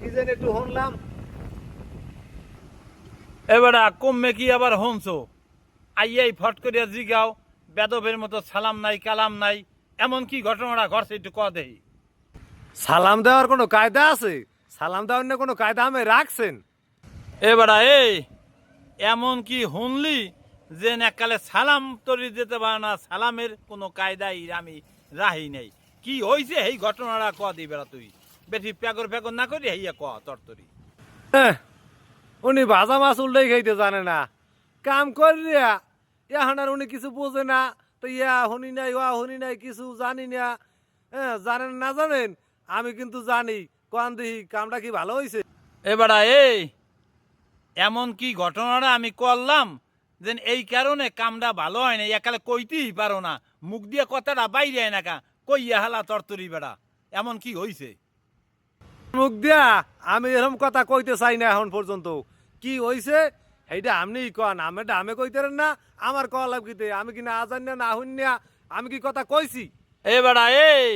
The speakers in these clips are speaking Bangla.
কি যেন একটু শুনলাম। এবারে কমবে কি আবার হনছো আইয়াই ফট করিয়া জিগাও বেদবের মতো সালাম নাই কালাম নাই এমন কি ঘটনাটা ঘটছে একটু ক দেই সালাম দেওয়ার কোনো কায়দা আছে? সালাম দেওয়ার কোনো কায়দা আমি রাখছেন? এবারে এই এমন কি শুনলি যে এককালে সালাম তরি যেতে পারে না? সালামের কোনো কায়দাই আমি রাহি নেই। কি হয়েছে এই ঘটনাটা ক দিই বেড়া তুই? বেশি প্যাগর প্যাগর না করি হইয়া ক তরতরি। উনি ভাজা মাছ উল্টাই খাইতে জানে না। কাম করিয়া এখন আর উনি কিছু বোঝে না তো ইয়া শুনি নাই ওয়া শুনি নাই কিছু জানি না। হ্যাঁ জানেন না জানেন? আমি কিন্তু জানি। কোন দিহি কামটা কি ভালো হয়েছে এবারে এই এমন কি ঘটনাটা আমি করলাম যে এই কারণে কামটা ভালো হয় না একালে কইতেই পারো না। মুখ দিয়ে কথাটা বাইরে না কা। কইয়া হালা তরতরি বেড়া। এমন কি হইছে? মুখ দিয়া আমি এরকম কথা কইতে চাই না এখন পর্যন্ত। কি হইছে? সেইটা আপনি কন আমি আমি কইতেন না আমার কয়া লাভ কিতে আমি কি না আজান না না আমি কি কথা কইছি? এবারে এই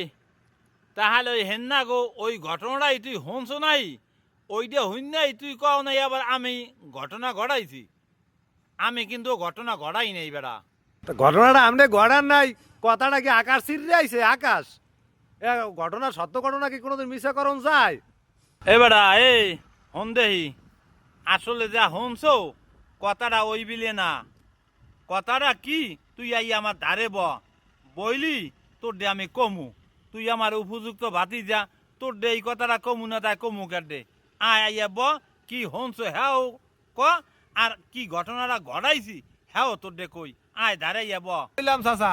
তাহলে ওই হেন্না গো ওই ঘটনাটাই তুই হনছ নাই? ওইটা হইন নাই তুই কও নাই আবার আমি ঘটনা ঘটাইছি। আমি কিন্তু ঘটনা ঘটাই নাই বেড়া। ঘটনাটা আপনি গড়ার নাই কথাটা কি আকাশ ছিড়ে আইছে আকাশ? এ ঘটনা সত্য ঘটনা কি কোনোদিন মিশা করণ যায়? এবারা এই হন দেহি। আসলে যা হনছ কথাটা ওই বিলে না। কথাটা কি? তুই আই আমার ধারে ব। বইলি তোর দে আমি কমু। তুই আমার উপযুক্ত ভাতি যা তোর দে এই কথাটা কমু না তাই কমু কার দে? আয় আইয়া ব কি হনছ হ্যাঁ ক। আর কি ঘটনাটা ঘটাইছি হ্যাঁ তোর দে কই। আয় ধারে ইয়া ব। বললাম চাচা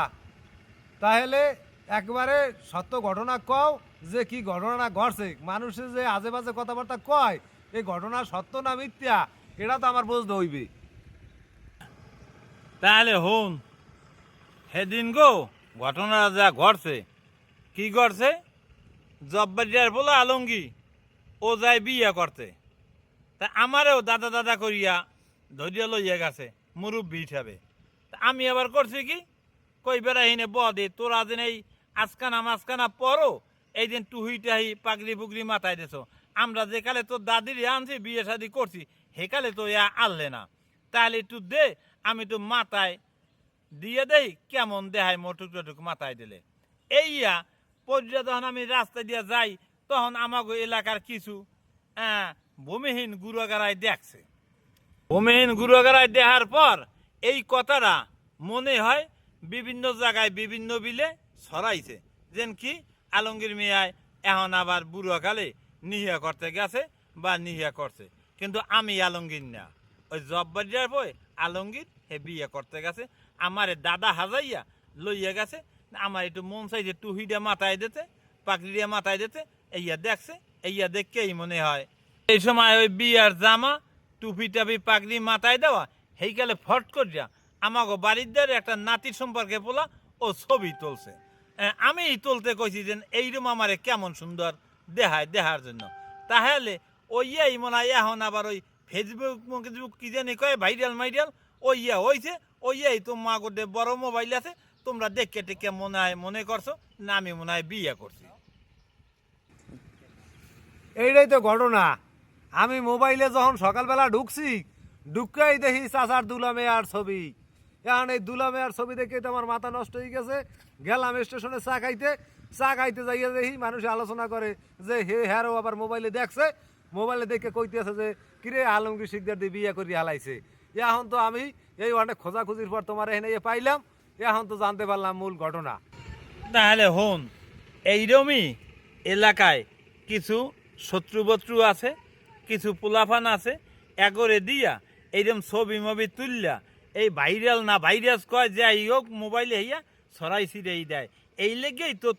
তাহলে একবারে সত্য ঘটনা কও যে কি ঘটনা ঘটছে। মানুষের যে আজে বাজে কথাবার্তা কয়, এই ঘটনা সত্য না মিথ্যা, এটা তো আমার বুঝতে হইবে। তাহলে হন, সেদিন গো ঘটনা যা ঘটছে, কি ঘটছে? জব্বারিয়ার বলে আলঙ্গি ও যায় বিয়ে করতে। তা আমারও দাদা দাদা করিয়া ধরিয়া লইয়া গেছে, মুরব্বী হিসাবে। তা আমি আবার করছি কি? কই বেড়া হিনে ব দে তোরা দিন এই আজকানা মাঝখানা পরো এই দিন টুহি টাহি পাগড়ি পুগড়ি মাথায় দেছো। আমরা যে কালে তোর দাদির আনছি, বিয়ে শাদি করছি হেকালে তো ইয়া আনলে না। তাহলে একটু দে, আমি তো মাথায় দিয়ে দেই, কেমন দেহায় মোটুক টুক মাথায় দিলে। এইয়া পর্যা যখন আমি রাস্তা দিয়ে যাই, তখন আমাকে এলাকার কিছু ভূমিহীন গুরুগারায় দেখছে। ভূমিহীন গুরুগারায় দেখার পর এই কথাটা মনে হয় বিভিন্ন জায়গায় বিভিন্ন বিলে ছড়াইছে যেন কি আলমগীর মিয়ায় এখন আবার বুড়োকালে নিহিয়া করতে গেছে বা নিহিয়া করছে। কিন্তু আমি আলমগীর না। ওই জব্বারিয়ার বই আলমগীর, হে বিয়ে করতে গেছে, আমার দাদা হাজাইয়া লইয়া গেছে, আমার একটু মন চাইছে টুহিটা মাথায় দিতে পাকড়িয়া মাথায় দিতে, এইয়া দেখছে, এইয়া দেখকেই মনে হয়। এই সময় ওই বিয়ার জামা, টুপি টাপি, পাগড়ি মাথায় দেওয়া সেইকালে ফট করিয়া আমাকে বাড়ির দ্বারে একটা নাতির সম্পর্কে বলা ও ছবি তুলছে। আমি তুলতে কইছি যে এইরকম আমারে কেমন সুন্দর দেহায় দেহার জন্য। তাহলে ওই এই মনে হয় এখন আবার ওই ফেসবুক ফেসবুক কি জানি কয় ভাইরাল মাইরাল ওই ইয়া হয়েছে ওই এই তো মা গোটে বড় মোবাইল আছে, তোমরা দেখে টেকে মনে হয় মনে করছ, না আমি মনে হয় বিয়ে করছি। এইটাই তো ঘটনা। আমি মোবাইলে যখন সকালবেলা ঢুকছি, ঢুকাই দেখি চাচার দুলামে আর ছবি। এখন এই দুলামে আর ছবি দেখে তো আমার মাথা নষ্ট হয়ে গেছে। গেলাম স্টেশনে চা খাইতে। চা খাইতে যাইয়া দেখি মানুষ আলোচনা করে যে হে হ্যারও আবার মোবাইলে দেখছে। মোবাইলে দেখে কইতেছে যে, কিরে আলমগীর শিকদার দিয়ে বিয়ে করি হালাইছে। এখন তো আমি এই অনেক খোঁজাখুঁজির পর তোমার এখানে ইয়ে পাইলাম। এখন তো জানতে পারলাম মূল ঘটনা। তাহলে হন, এইরমই এলাকায় কিছু শত্রুবত্রু আছে, কিছু পোলাফান আছে, এগরে দিয়া এইরকম ছবি মবি তুললা এই ভাইরাল না ভাইরাস কয়, যাই হোক মোবাইলে হইয়া ছড়াই ছিড়াই দেয়। এই লেগেই তো